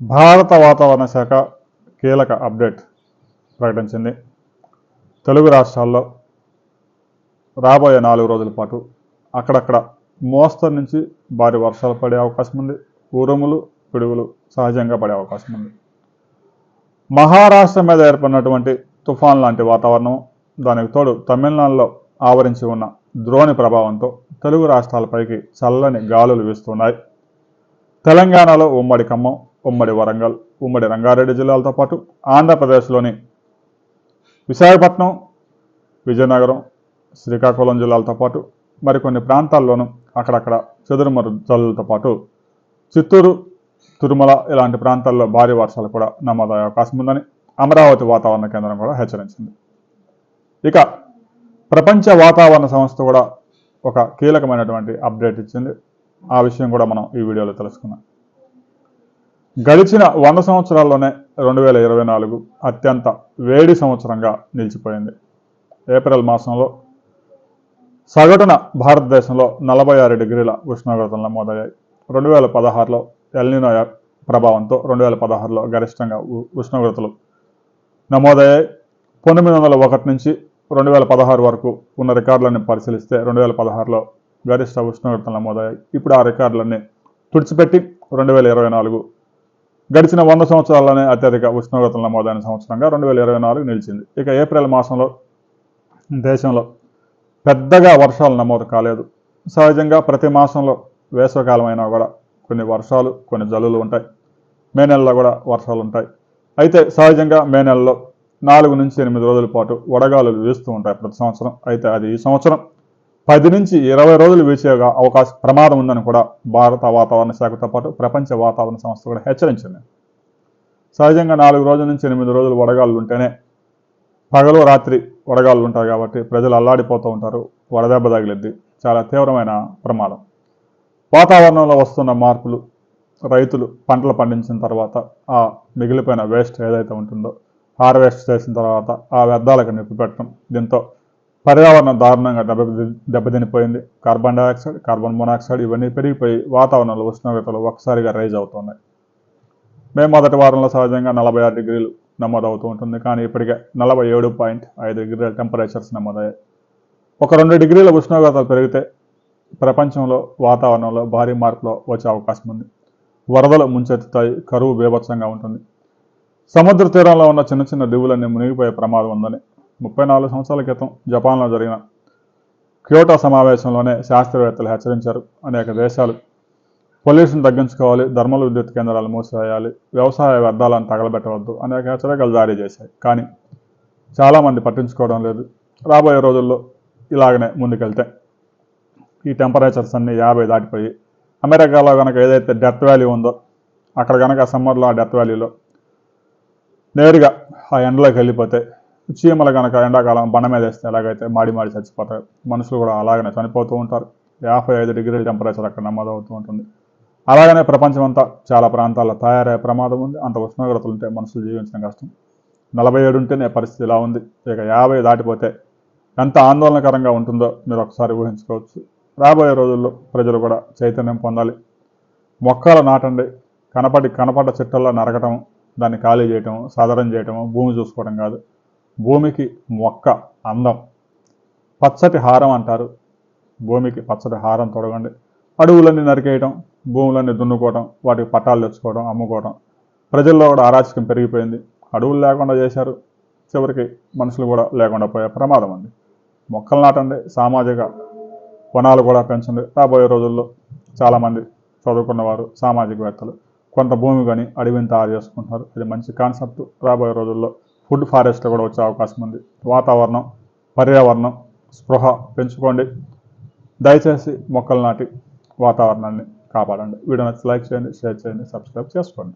భారత వాతావరణ శాఖ కీలక అప్డేట్ ప్రకటించింది. తెలుగు రాష్ట్రాల్లో రాబోయే నాలుగు రోజుల పాటు అక్కడక్కడ మోస్తరు నుంచి భారీ వర్షాలు పడే అవకాశం ఉంది. ఉరుములు పిడుగులు సహజంగా పడే అవకాశం ఉంది. మహారాష్ట్ర మీద ఏర్పడినటువంటి తుఫాన్ లాంటి వాతావరణం దానికి తోడు తమిళనాడులో ఆవరించి ఉన్న ద్రోణి ప్రభావంతో తెలుగు రాష్ట్రాలపైకి చల్లని గాలులు వీస్తున్నాయి. తెలంగాణలో ఉమ్మడి ఖమ్మం ఉమ్మడి వరంగల్ ఉమ్మడి రంగారెడ్డి జిల్లాలతో పాటు ఆంధ్రప్రదేశ్లోని విశాఖపట్నం విజయనగరం శ్రీకాకుళం జిల్లాలతో పాటు మరికొన్ని ప్రాంతాల్లోనూ అక్కడక్కడ చెదురుమరు జల్లులతో పాటు చిత్తూరు తిరుమల ఇలాంటి ప్రాంతాల్లో భారీ వర్షాలు కూడా నమోదయ్యే అవకాశం ఉందని అమరావతి వాతావరణ కేంద్రం కూడా హెచ్చరించింది. ఇక ప్రపంచ వాతావరణ సంస్థ కూడా ఒక కీలకమైనటువంటి అప్డేట్ ఇచ్చింది. ఆ విషయం కూడా మనం ఈ వీడియోలో తెలుసుకున్నాం గడిచిన వంద సంవత్సరాల్లోనే రెండు వేల ఇరవై నాలుగు అత్యంత వేడి సంవత్సరంగా నిలిచిపోయింది. ఏప్రిల్ మాసంలో సగటున భారతదేశంలో నలభై ఆరు డిగ్రీల ఉష్ణోగ్రతలు నమోదయ్యాయి. రెండు వేల పదహారులో ఎల్నినో ప్రభావంతో రెండు వేల పదహారులో గరిష్టంగా ఉ- ఉష్ణోగ్రతలు నమోదయ్యాయి. పంతొమ్మిది వందల ఒకటి నుంచి రెండు వేల పదహారు వరకు ఉన్న రికార్డులను పరిశీలిస్తే రెండు వేల పదహారులో గరిష్ట ఉష్ణోగ్రతలు నమోదయ్యాయి. ఇప్పుడు ఆ రికార్డులన్నీ తుడిచిపెట్టి రెండు వేల ఇరవై నాలుగు గడిచిన వంద సంవత్సరాల్లోనే అత్యధిక ఉష్ణోగ్రతలు నమోదైన సంవత్సరంగా రెండు వేల ఇరవై నాలుగు నిలిచింది. ఇక ఏప్రిల్ మాసంలో దేశంలో పెద్దగా వర్షాలు నమోదు కాలేదు. సహజంగా ప్రతి మాసంలో వేసవికాలం అయినా కూడా కొన్ని వర్షాలు కొన్ని జల్లులు ఉంటాయి. మే నెలలో కూడా వర్షాలు ఉంటాయి. అయితే సహజంగా మే నెలలో నాలుగు నుంచి ఎనిమిది రోజుల పాటు వడగాలులు వీస్తూ ఉంటాయి ప్రతి సంవత్సరం. అయితే అది ఈ సంవత్సరం పది నుంచి ఇరవై రోజులు వేచే అవకాశం ప్రమాదం ఉందని కూడా భారత వాతావరణ శాఖతో పాటు ప్రపంచ వాతావరణ సంస్థ కూడా హెచ్చరించింది. సహజంగా నాలుగు రోజుల నుంచి ఎనిమిది రోజులు వడగాళ్ళు ఉంటేనే పగలు రాత్రి వడగాళ్ళు ఉంటాయి కాబట్టి ప్రజలు అల్లాడిపోతూ ఉంటారు వడదెబ్బ తగిలిద్ది. చాలా తీవ్రమైన ప్రమాదం. వాతావరణంలో వస్తున్న మార్పులు రైతులు పంటలు పండించిన తర్వాత ఆ మిగిలిపోయిన వేస్ట్ ఏదైతే ఉంటుందో హార్వెస్ట్ చేసిన తర్వాత ఆ వ్యర్థాలకు నిప్పు పెట్టడం దీంతో పర్యావరణం దారుణంగా దెబ్బ దెబ్బతినిపోయింది. కార్బన్ డైఆక్సైడ్ కార్బన్ మోనాక్సైడ్ ఇవన్నీ పెరిగిపోయి వాతావరణంలో ఉష్ణోగ్రతలు ఒక్కసారిగా రైజ్ అవుతున్నాయి. మే మొదటి వారంలో సహజంగా నలభై ఆరు డిగ్రీలు నమోదవుతూ ఉంటుంది. కానీ ఇప్పటికే నలభై ఏడు పాయింట్ ఐదు డిగ్రీల టెంపరేచర్స్ నమోదయ్యాయి. ఒక రెండు డిగ్రీల ఉష్ణోగ్రతలు పెరిగితే ప్రపంచంలో వాతావరణంలో భారీ మార్పులు వచ్చే అవకాశం ఉంది. వరదలు ముంచెత్తుతాయి కరువు బీభత్సంగా ఉంటుంది. సముద్ర తీరంలో ఉన్న చిన్న చిన్న దివులన్నీ మునిగిపోయే ప్రమాదం ఉందని ముప్పై నాలుగు సంవత్సరాల క్రితం జపాన్లో జరిగిన క్యోటో సమావేశంలోనే శాస్త్రవేత్తలు హెచ్చరించారు. అనేక దేశాలు పొల్యూషన్ తగ్గించుకోవాలి ధర్మల విద్యుత్ కేంద్రాలు మూసివేయాలి వ్యవసాయ వ్యర్థాలను తగలబెట్టవద్దు అనేక హెచ్చరికలు జారీ చేశాయి. కానీ చాలామంది పట్టించుకోవడం లేదు. రాబోయే రోజుల్లో ఇలాగనే ముందుకెళ్తే. ఈ టెంపరేచర్స్ అన్నీ యాభై దాటిపోయి అమెరికాలో కనుక ఏదైతే డెత్ వ్యాలీ ఉందో అక్కడ కనుక సమ్మర్లో ఆ డెత్ వ్యాలీలో నేరుగా ఆ ఎండలోకి వెళ్ళిపోతే చీమలు కనుక ఎండాకాలం బండ మీద వేస్తే ఎలాగైతే మాడి మాడి చచ్చిపోతాయి మనుషులు కూడా అలాగనే చనిపోతూ ఉంటారు. యాభై ఐదు డిగ్రీల టెంపరేచర్ అక్కడ నమోదవుతూ ఉంటుంది. అలాగనే ప్రపంచం అంతా చాలా ప్రాంతాల్లో తయారయ్యే ప్రమాదం ఉంది. అంత ఉష్ణోగ్రతలు ఉంటే మనుషులు జీవించడం కష్టం. నలభై ఏడు ఉంటేనే పరిస్థితి ఇలా ఉంది. ఇక యాభై దాటిపోతే ఎంత ఆందోళనకరంగా ఉంటుందో మీరు ఒకసారి ఊహించుకోవచ్చు. రాబోయే రోజుల్లో ప్రజలు కూడా చైతన్యం పొందాలి. మొక్కలు నాటండి. కనపడి కనపడ్డ చెట్టల్లో నరకటం దాన్ని ఖాళీ చేయటం సాధారణ చేయటం భూమి చూసుకోవడం కాదు. భూమికి మొక్క అందం. పచ్చటి హారం అంటారు. భూమికి పచ్చటి హారం తొడగండి. అడవులన్నీ నరికేయటం భూములన్నీ దున్నుకోవటం వాటికి పట్టాలు తెచ్చుకోవడం అమ్ముకోవడం ప్రజల్లో కూడా అరాచకం పెరిగిపోయింది. అడవులు లేకుండా చేశారు. చివరికి మనుషులు కూడా లేకుండా పోయే ప్రమాదం ఉంది మొక్కలు నాటండి. సామాజిక వనాలు కూడా పెంచండి. రాబోయే రోజుల్లో చాలామంది చదువుకున్నవారు సామాజికవేత్తలు కొంత భూమి కానీ అడవిని తయారు చేసుకుంటున్నారు. ఇది మంచి కాన్సెప్ట్. రాబోయే రోజుల్లో ఫుడ్ ఫారెస్ట్ కూడా వచ్చే అవకాశం ఉంది. వాతావరణం పర్యావరణం స్పృహ పెంచుకోండి. దయచేసి మొక్కలు నాటి వాతావరణాన్ని కాపాడండి. వీడియో నచ్చి లైక్ చేయండి షేర్ చేయండి సబ్స్క్రైబ్ చేసుకోండి.